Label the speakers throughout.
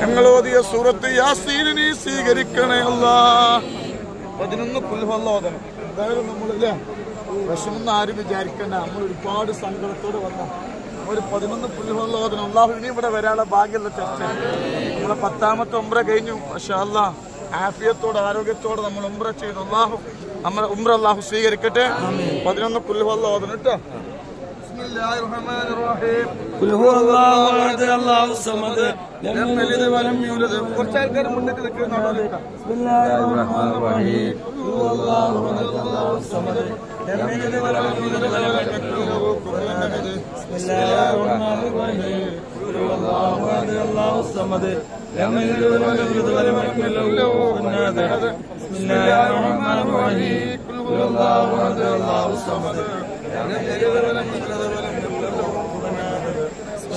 Speaker 1: ഞങ്ങൾ ഓതിയ സൂറത്ത് യാസീനെ നീ സ്വീകരിക്കണേ അല്ലാ. പതിനൊന്ന് പുൽഹല്ല ഓതണം. എന്തായാലും നമ്മളില്ലേ വിഷമൊന്നും ആരും വിചാരിക്കണ്ട. നമ്മൾ ഒരുപാട് സങ്കടത്തോടെ വന്ന ഒരു പതിനൊന്ന് ഓതണം. അള്ളാഹു ഇനി ഇവിടെ വരാനുള്ള ഭാഗ്യമുള്ള ചർച്ച നമ്മളെ പത്താമത്തെ ഉംറ കഴിഞ്ഞു. പക്ഷെ അല്ലാ ആഫിയത്തോടെ ആരോഗ്യത്തോടെ നമ്മൾ ഉംറ ചെയ്തു. അള്ളാഹു നമ്മളെ ഉംറ അള്ളാഹു സ്വീകരിക്കട്ടെ. പതിനൊന്ന് പുല്ലുകൊള്ള ഓതണം കേട്ടോ. കുറച്ച് ആൾക്കാർ മുന്നിട്ട് നിൽക്കുന്നുണ്ടോ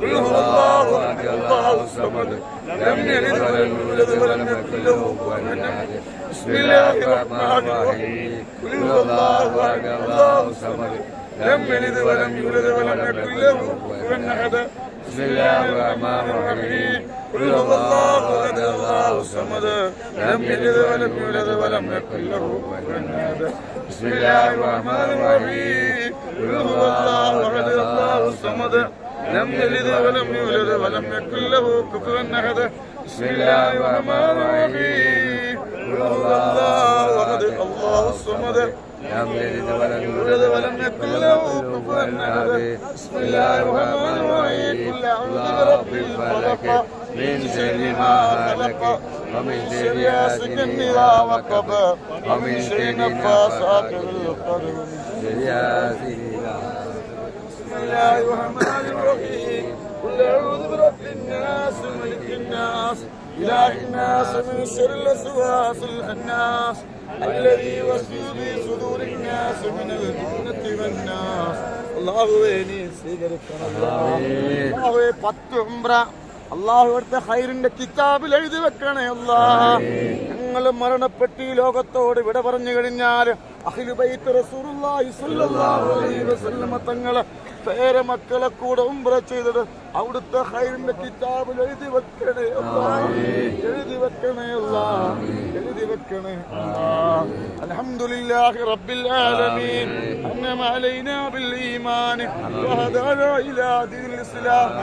Speaker 2: قل هو الله احد الله الصمد لم يلد ولم يولد ولم يكن له كفوا أحد.
Speaker 1: بسم الله الرحمن الرحيم. قل هو الله احد الله الصمد
Speaker 3: لم يلد ولم
Speaker 1: يولد ولم يكن له كفوا أحد. بسم الله الرحمن الرحيم. قل هو الله احد الله الصمد. لم يلد ولم يولد ولم يكن له كفوا أحد. بسم الله الرحمن الرحيم. قل هو الله أحد. الله الصمد. لم يلد ولم يولد ولم يكن له كفوا أحد. بسم الله الرحمن الرحيم. قل هو الله أحد. الله الصمد. لم يلد ولم يولد ولم يكن له كفوا أحد. بسم الله الرحمن الرحيم. قل أعوذ برب الفلق.
Speaker 3: من شر ما خلق. ومن شر
Speaker 1: حاسد إذا وقب. ومن شر النفاثات في العقد
Speaker 3: شر ياسين
Speaker 1: بسم الله الرحمن الرحيم قل اعوذ برب الناس ملك الناس اله الناس من شر الوسواس الخناس الذي يوسوس في صدور الناس من الجنة والناس അള്ളാഹുവേ നീ സ്വീകരിക്കണം അള്ളാഹുവേ പത്ത് ഉംറ അള്ളാഹു എടുത്ത ഹൈറിന്റെ കിതാബിൽ എഴുതി വെക്കണേ അല്ലാ ഞങ്ങൾ മരണപ്പെട്ട് ഈ ലോകത്തോട് വിട പറഞ്ഞു കഴിഞ്ഞാൽ അഖിലുബൈത്ത് റസൂലുള്ളാഹി സ്വല്ലല്ലാഹു അലൈഹി വസല്ലമ തങ്ങളെ പേരെ മക്കളെ കൂടെ ഉംറ ചെയ്തിട്ട് അവിടുത്തെ ഹൈറിന്റെ കിതാബിൽ എഴുതി വെക്കണേ അല്ലാ എഴുതി വെക്കണേ അല്ലാ എഴുതി വെക്കണേ അല്ലാ അൽഹംദുലില്ലാഹി റബ്ബിൽ ആലമീൻ അന്നമ അലൈനാ ബിൽ ഈമാൻ വഹദാനാ ഇലാ ദീനിൽ ഇസ്ലാം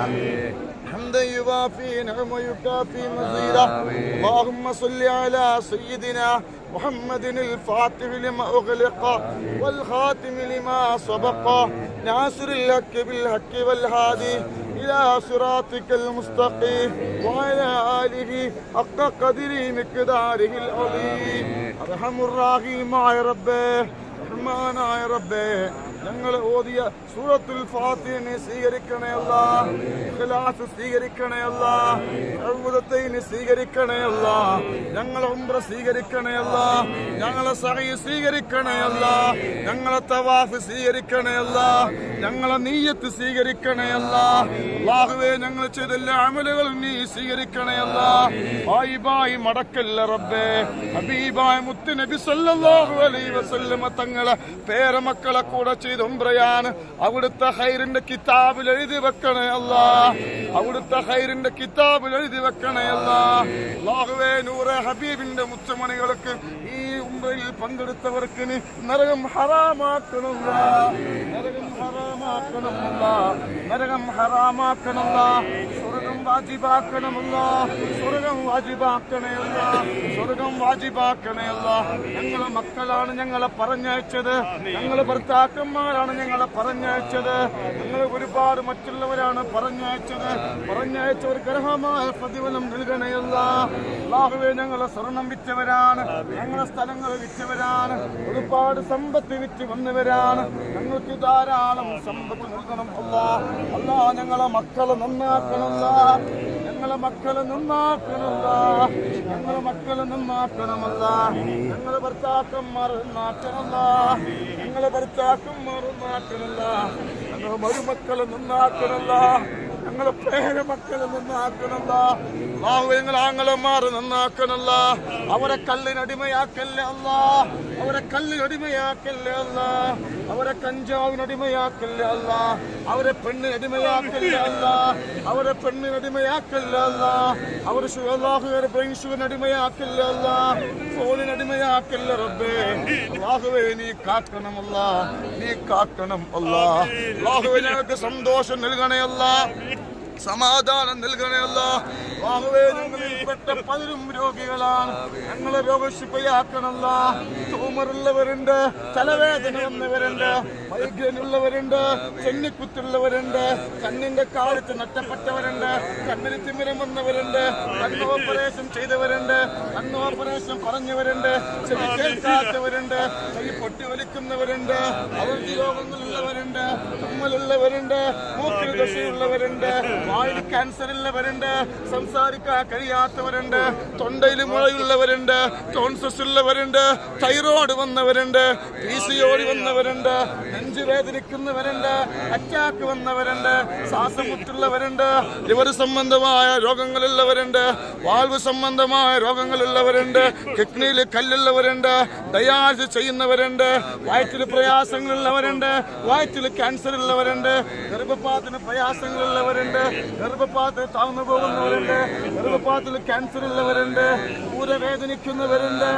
Speaker 1: حمدا يوافي نعم ويكافي مزيدا اللهم صل على سيدنا محمد الفاتح لما أغلق والخاتم لما سبق ناصر الحق بالحق والهادي إلى صراطك المستقيم وعلى آله حق قدره مقداره العظيم. أرحم الراحمين يا ربي أرحمنا يا ربي ഞങ്ങൾ ഓതിയ സൂറത്തുൽ ഫാത്തിനെ സ്വീകരിക്കണേ ഖിലാസ് ഇഖ്ലാസ് സ്വീകരിക്കണേ അല്ല അഴുതത്തൈന് സ്വീകരിക്കണേ അല്ല ഞങ്ങളെ ഉംറ സ്വീകരിക്കണേ അല്ല ഞങ്ങളെ സഹി സ്വീകരിക്കണേ അല്ല ഞങ്ങളെ തവാഫ് സ്വീകരിക്കണേ അല്ല ഞങ്ങളെ നീയത്ത് സ്വീകരിക്കണേ അല്ല അല്ലാഹുവേ ഞങ്ങൾ ചെയ്ത എല്ലാ അമലുകളും നീ സ്വീകരിക്കണേ അല്ല ബായി ബായി മടക്കല്ല റബ്ബേ ഹബീബായ മുത്ത് നബി സല്ലല്ലാഹു അലൈഹി വസല്ലമ തങ്ങളെ പേരമക്കളെ കൂടെ ഉംറയാണ് അവിടുത്തെ ഹൈറിന്റെ കിതാബിൽ എഴുതി വെക്കണേ അല്ല. അവിടുത്തെ ഹൈറിന്റെ കിതാബിൽ എഴുതി വെക്കണേ അല്ല. അല്ലാഹുവേ നൂറെ ഹബീബിന്റെ മുച്ചമണികൾക്ക് ഈ ഉംറയിൽ പങ്കെടുത്തവർക്ക് നരകം ഹറാമാക്കണമല്ല. നരകം ഹറാമാക്കണമല്ല. നരകം ഹറാമാക്കണമല്ല. സ്വർഗം വാജിബാക്കണമല്ല. സ്വർഗം വാജിബാക്കണേയല്ല സ്വർഗം വാജിബാക്കണേയല്ല ഞങ്ങളെ മക്കളാണ് ഞങ്ങളെ പറഞ്ഞയച്ചത്. ഞങ്ങളെ ഭർത്താക്കന്മാരാണ് ഞങ്ങളെ പറഞ്ഞയച്ചത്. ഞങ്ങൾ ഒരുപാട് മറ്റുള്ളവരാണ് പറഞ്ഞയച്ചത്. പറഞ്ഞയച്ചവർക്ക് അർഹമായ പ്രതിഫലം നൽകണയല്ല അല്ലാഹുവേ ഞങ്ങളെ സ്വർണം വിറ്റവരാണ്. ഞങ്ങളെ സ്ഥലങ്ങൾ വിറ്റവരാണ്. ഒരുപാട് സമ്പത്ത് വിറ്റ് വന്നവരാണ്. ഞങ്ങൾക്ക് ധാരാളം സമ്പത്ത് നൽകണം അല്ല. അല്ല ഞങ്ങളെ മക്കളെ നന്നാക്കണമല്ല. ഞങ്ങളെ മക്കളെ നന്നാക്കണമല്ല ഞങ്ങളെ മക്കളെ നന്നാക്കണമല്ല. ഞങ്ങളെ ഭർത്താക്കന്മാർ നന്നാക്കണമല്ല ഞങ്ങളെ ഭർത്താക്കന്മാർ നന്നാക്കണമല്ല ഞങ്ങളെ മരുമക്കളെ നന്നാക്കണല്ല. ഞങ്ങളെ പേരമക്കളെ നന്നാക്കണല്ല. അള്ളാഹുവേ ഞങ്ങൾ ആങ്ങളമാരെ നന്നാക്കണല്ല. അവരെ കല്ലിനടിമയാക്കല്ലേ അല്ല അവരെ കല്ലിനടിമയാക്കല്ലേ അല്ല അവരെ കഞ്ചാവിനടിമയാക്കല്ലേ അല്ല അവരെ പെണ്ണിനടിമയാക്കല്ലേ അല്ല അവരെ പെണ്ണിനടിമയാക്കല്ലേ അല്ല അവരെ അള്ളാഹുവരെ ബ്രെയിൻ ഷുഗറിനടിമയാക്കല്ലേ അല്ല ഫോണിനടിമയാക്കല്ലേ റബ്ബേ. അള്ളാഹുവേ നീ കാക്കണമല്ല. നീ കാക്കണം അല്ല അള്ളാഹുവേ സന്തോഷം നൽകണേ അല്ല സമാധാനം നൽകണമല്ല ബാഹുവേ ഞങ്ങളിൽപ്പെട്ട പലരും രോഗികളാണ്. ഞങ്ങളെ രോഗശിപ്പയാക്കണല്ല. ട്യൂമറുള്ളവരുണ്ട് തലവേദന വന്നവരുണ്ട് മൈഗ്രൈൻ ഉള്ളവരുണ്ട് ചെന്നിക്കുത്തുള്ളവരുണ്ട് കണ്ണിന്റെ കാലത്ത് നഷ്ടപ്പെട്ടവരുണ്ട് കണ്ണിന് തിമിരം വന്നവരുണ്ട് കണ്ണ് ഓപ്പറേഷൻ ചെയ്തവരുണ്ട് കണ്ണ് ഓപ്പറേഷൻ പറഞ്ഞവരുണ്ട് ചെവി കേൾക്കാത്തവരുണ്ട് ചെവി പൊട്ടി വലിക്കുന്നവരുണ്ട് അലർജി രോഗങ്ങളുള്ളവരുണ്ട് തുമ്മലുള്ളവരുണ്ട് മൂക്കിൽ ദശയുള്ളവരുണ്ട് വായിൽ ക്യാൻസർ ഉള്ളവരുണ്ട് സംസാരിക്കാൻ കഴിയാത്തവരുണ്ട് തൊണ്ടയിൽ മുളയുള്ളവരുണ്ട് ടോൺസസ് ഉള്ളവരുണ്ട് തൈറോയ്ഡ് വന്നവരുണ്ട് പി സി ഓടി വന്നവരുണ്ട്. നെഞ്ചു വേദനിക്കുന്നവരുണ്ട് അറ്റാക്ക് വന്നവരുണ്ട് ശ്വാസമുട്ടുള്ളവരുണ്ട് ലിവർ സംബന്ധമായ രോഗങ്ങളുള്ളവരുണ്ട് വാൾവ് സംബന്ധമായ രോഗങ്ങളുള്ളവരുണ്ട് കിഡ്നിയിൽ കല്ലുള്ളവരുണ്ട് ഡയാലിസിസ് ചെയ്യുന്നവരുണ്ട് വയറ്റിൽ പ്രയാസങ്ങളുള്ളവരുണ്ട് വയറ്റിൽ ക്യാൻസർ ഉള്ളവരുണ്ട് ഗർഭപാതത്തിന് പ്രയാസങ്ങളുള്ളവരുണ്ട് ഗർഭപാതത്തിൽ താഴ്ന്നു പോകുന്നവരുണ്ട് ഗർഭപാതത്തിൽ ക്യാൻസർ ഉള്ളവരുണ്ട് ഊരവേദനിക്കുന്നവരുണ്ട്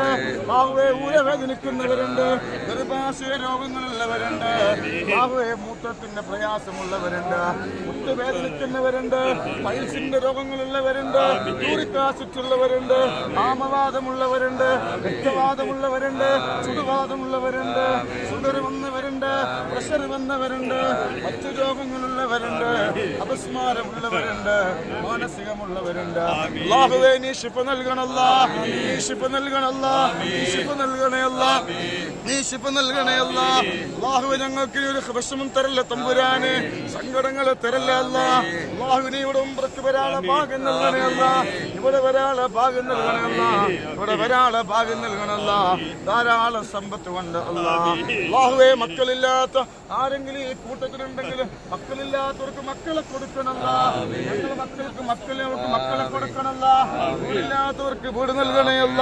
Speaker 1: ഊരവേദനിക്കുന്നവരുണ്ട് ഗർഭാശയ രോഗങ്ങളുള്ളവരുണ്ട്. ബാഹുവെ മൂത്രത്തിന്റെ പ്രയാസമുള്ളവരുണ്ട് മുട്ടുവേദനിക്കുന്നവരുണ്ട് പൈൽസിന്റെ രോഗങ്ങളുള്ളവരുണ്ട് യൂറിക് ആസിഡ് ഉള്ളവരുണ്ട് ആമവാദമുള്ളവരുണ്ട് രക്തവാദമുള്ളവരുണ്ട് ചുടുവാദമുള്ളവരുണ്ട് ഷുഗർ വന്നവരുണ്ട് പ്രഷർ വന്നവരുണ്ട് മറ്റു രോഗങ്ങളുള്ളവരുണ്ട് അപസ്മാരമുള്ളവരുണ്ട് മാനസികമുള്ളവരുണ്ട്. അല്ലാഹുവേ നീ ശിഫ നൽകണല്ല നീ ശിഫ നൽകണല്ല നീ ശിഫ നൽകണയല്ല. നീ ശിഫ നൽകണയല്ല അല്ലാഹുവേ ഞങ്ങൾക്ക് ഈ ഒരു വിഷമം തരല്ല തമ്പുരാന്. സങ്കടങ്ങളെ തരല്ല അല്ല. അല്ലാഹു നീ ഇവിടെ ഉംറക്ക് വരാളെ ഭാഗം നൽകണയല്ല ഇവിടെ വരാളെ ഭാഗം നൽകണയല്ല ഇവിടെ വരാളെ ഭാഗം നൽകണല്ല ധാരാളം സമ്പത്ത് കൊണ്ട് അല്ല. അല്ലാഹുവേ മക്കളില്ലാത്ത ആരെങ്കിലും ഈ കൂട്ടത്തിലുണ്ടെങ്കിൽ മക്കളില്ലാത്തവർക്ക് മക്കളെ കൊടുക്കണല്ല ഞങ്ങളുടെ മക്കൾക്ക് മക്കളിലേക്ക് മക്കളെ കൊടുക്കണല്ല വീടില്ലാത്തവർക്ക് വീട് നൽകണയല്ല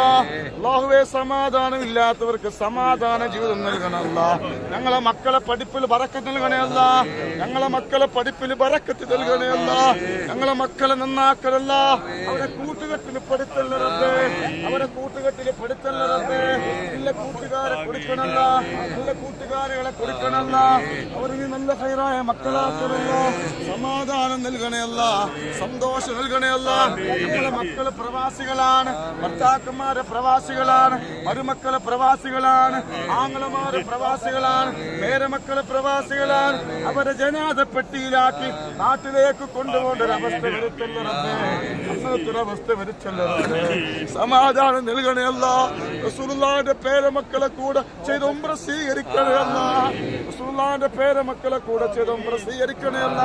Speaker 1: അല്ലാഹുവേ സമാധാനം ഇല്ലാത്തവർക്ക് സമാധാന ജീവിതം നൽകണമല്ല ഞങ്ങളെ മക്കളെ പഠിപ്പിൽ വറക്കത്ത് നൽകണയല്ല ഞങ്ങളെ മക്കളെ പഠിപ്പിൽ വറക്കത്ത് നൽകണയല്ല ഞങ്ങളെ മക്കളെ നന്നാക്കലല്ല അവരെ കൂട്ടുകെട്ടിൽ പെടുത്തല്ലേ അവരെ കൂട്ടുകെട്ടിൽ പെടുത്തല്ലേ നല്ല കൂട്ടുകാരെ കൊടുക്കണല്ല നല്ല കൂട്ടുകാരികളെ കൊടുക്കണല്ല അവരിന് നല്ല ഹൈറായ മക്കളാക്കണല്ല സമാധാനം നൽകണയല്ല സന്തോഷം നൽകണയല്ല ഞങ്ങളെ മക്കൾ പ്രവാസികളാണ്. ഭർത്താക്കന്മാരെ പ്രവാസികളാണ്. മരുമക്കളെ പ്രവാസികളാണ്. ആങ്ങളമാരെ പ്രവാസികളാണ് പേരമക്കൾ പ്രവാസികളാണ് അവരെ ജനാധപ്പെട്ടിയിലാക്കി നാട്ടിലേക്ക് കൊണ്ടുപോകേണ്ട ഒരു അവസ്ഥ സമാധാനം നൽകണയല്ല റസൂലുള്ളാന്റെ പേരമക്കളെ കൂടെ ചെയ്ത് ഉംറ സ്വീകരിക്കണയല്ല റസൂലുള്ളാന്റെ പേരമക്കളെ കൂടെ ചെയ്ത് ഉംറ സ്വീകരിക്കണയല്ല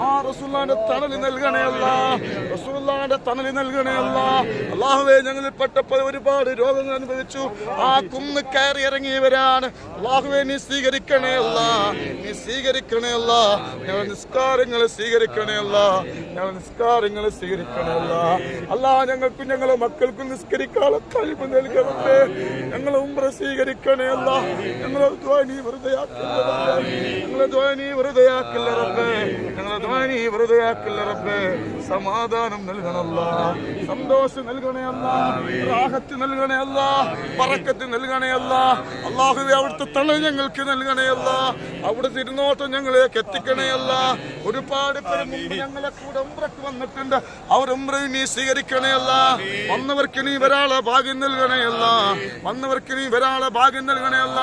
Speaker 1: ആ റസൂലുള്ളാഹിന്റെ തണൽ നൽകണയല്ല റസൂലുള്ളാഹിന്റെ തണൽ നൽകണയല്ല അള്ളാഹുവെ ഞങ്ങളിൽ പെട്ടപ്പോൾ ഒരുപാട് രോഗങ്ങൾ അനുഭവിച്ചു. ആ കുന്ന് കയറി ഇറങ്ങിയവരാണ് അള്ളാഹുവെ നീ സ്വീകരിക്കണേ അല്ല. നീ സ്വീകരിക്കണേ അല്ല. നിസ്കാരങ്ങളെ സ്വീകരിക്കണേ അല്ല. ഞങ്ങൾ നിസ്കാരങ്ങൾ സ്വീകരിക്കണമല്ല. അല്ല ഞങ്ങൾക്കും ഞങ്ങളെ മക്കൾക്കും നിസ്കരിക്കാനുള്ള കഴിവ് നൽകണമേ. ഞങ്ങളെ ഉംറ സ്വീകരിക്കണേ അല്ല ഞങ്ങളെ ധ്വാനി വെറുതെ ഞങ്ങളെ ധ്വാനി വെറുതെയാക്കില്ല റബ്ബേ. ഞങ്ങളെ ധ്വാനി വെറുതെയാക്കില്ല റബ്ബേ. സമാധാനം നൽകണമല്ല. സന്തോഷം നൽകണേ അല്ല റാഹത്ത് നൽകണേ അല്ല പറക്കത്ത് നൽകണേ അല്ല അള്ളാഹുവെ അവിടുത്തെ തണൽ ഞങ്ങൾക്ക് നൽകണേ അല്ല അവിടെ തിരുനോട്ടം ഞങ്ങളേക്ക് എത്തിക്കണേ അല്ല ഒരുപാട് പേര് ഞങ്ങളെ കൂടെ ഉംറക്ക് വന്നിട്ടുണ്ട്. അവർ ഉംറയും നീ സ്വീകരിക്കണേ അല്ല വന്നവർക്ക് നീ ഒരാളെ ഭാഗ്യം നൽകണയല്ല. വന്നവർക്ക് നീ ഒരാളെ ഭാഗ്യം നൽകണയല്ല.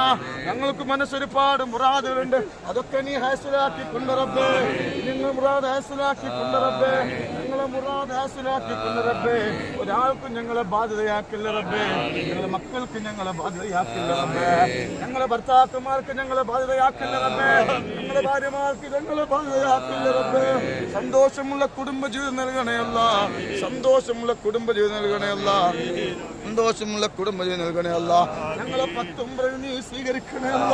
Speaker 1: ഞങ്ങൾക്ക് മനസ്സൊരുപാട് മുറാദുകളുണ്ട്. അതൊക്കെ നീ ഹാസിലാക്കി കൊണ്ടുറബേ നിങ്ങൾ മുറാദ് ഹാസിലാക്കി കൊണ്ടറബേ ഞങ്ങളെ മുറാദ് ഹാസിലാക്കി റബ്ബേ. ഒരാൾക്കും ഞങ്ങളെ ബാധ്യതയാക്കില്ല റബ്ബേ. ഞങ്ങളെ മക്കൾക്ക് ഞങ്ങളെ ബാധ്യതയാക്കില്ല റബ്ബേ. ഞങ്ങളെ ഭർത്താക്കന്മാർക്ക് ഞങ്ങളെ ബാധ്യതയാക്കില്ല റബ്ബേ. ഞങ്ങളെ ഭാര്യമാർക്ക് ഞങ്ങളെ ബാധ്യതയാക്കില്ല റബ്ബേ. സന്തോഷമുള്ള കുടുംബജീവിതം നൽകണയല്ല. സന്തോഷമുള്ള കുടുംബജീവിതം നൽകണയല്ല. സന്തോഷമുള്ള കുടുംബജീവിതം നൽകണയല്ല. ഞങ്ങളെ പത്തൊമ്പത് നീ സ്വീകരിക്കണയല്ല.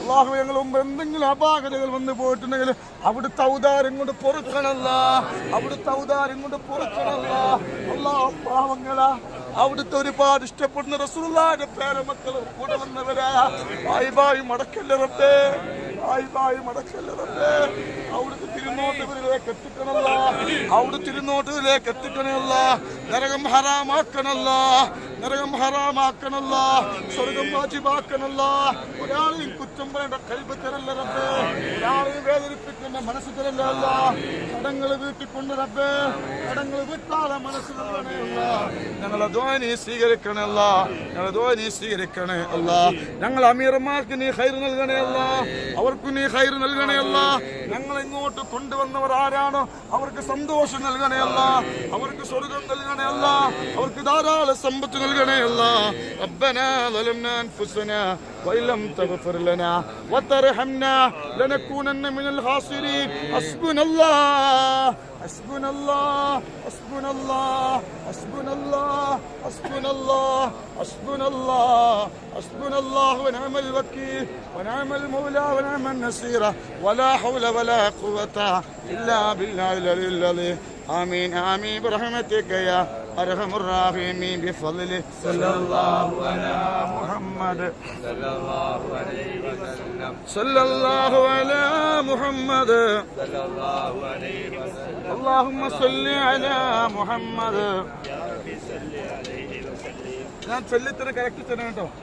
Speaker 1: അള്ളാഹു ഞങ്ങൾ മുമ്പ് എന്തെങ്കിലും അപാകതകൾ വന്നു പോയിട്ടുണ്ടെങ്കിൽ അവിടുത്തെ ഔദാരം കൊണ്ട് പൊറുക്കണല്ല. അവിടുത്തെ ഔദാരം കൊണ്ട് പൊറുക്കണല്ല. അല്ലാ പാവങ്ങളാ. അവിടുത്തെ ഒരുപാട് ഇഷ്ടപ്പെടുന്ന റസൂലുള്ളാഹിന്റെ പേരമക്കൾ കൂടെ വന്നവരാ. ബായി ബായി മടക്കല്ലേ റബ്ബേ. ബായ് മടക്കല്ല അവിടുത്തെ തിരുനോട്ടവരിലേക്ക് എത്തിക്കണല്ല. അവിടെ തിരുനോട്ടത്തിലേക്ക് എത്തിക്കണല്ല. നരകം ഹറാമാക്കണല്ല. നരകം ഹറാമാക്കണല്ല. സ്വർഗം വാജിബാക്കണല്ല. ഒരാളെയും കുറ്റം പറയേണ്ട കഴിവ് തരല്ല റബ്ബേ ഒരാളെയും വേദനിപ്പിക്കേണ്ട മനസ്സ് തരല്ല അല്ല കടങ്ങൾ വീട്ടിക്കൊണ്ട് റബ്ബേ കടങ്ങൾ വിട്ടാതെ മനസ്സ് നൽകണേയല്ല ഞങ്ങളെ ധ്വനി സ്വീകരിക്കണല്ല ഞങ്ങളെ ധ്വനി സ്വീകരിക്കണേ അല്ല ഞങ്ങൾ അമീർമാർക്ക് നീ ഹൈർ നൽകണേ അല്ല അവർക്ക് നീ ഹൈർ നൽകണേ അല്ല ഞങ്ങൾ ഇങ്ങോട്ട് കൊണ്ടുവന്നവർ ആരാണോ അവർക്ക് സന്തോഷം നൽകണേ അല്ല അവർക്ക് സ്വർഗം നൽകണേ അല്ല അവർക്ക് ധാരാളം സമ്പത്ത് നൽകണേ അല്ല ربنا ظلمنا انفسنا وإن لم تغفر لنا وترحمنا لنكونن من الخاسرين. حسبنا الله حسبنا الله حسبنا الله حسبنا الله حسبنا الله حسبنا الله حسبنا الله ونعم الوكيل ونعم المولى ونعم النصير. ولا حول ولا قوة إلا بالله العلي العظيم. آمين آمين. برحمتك يا أرحم الراحمين بفضله صلى الله على محمد
Speaker 3: صلى الله عليه وسلم
Speaker 1: صلى الله على محمد
Speaker 3: صلى الله عليه وسلم
Speaker 1: اللهم صل على محمد ഞാൻ ചൊല്ലിത്തരം കറക്റ്റ് തരണം കേട്ടോ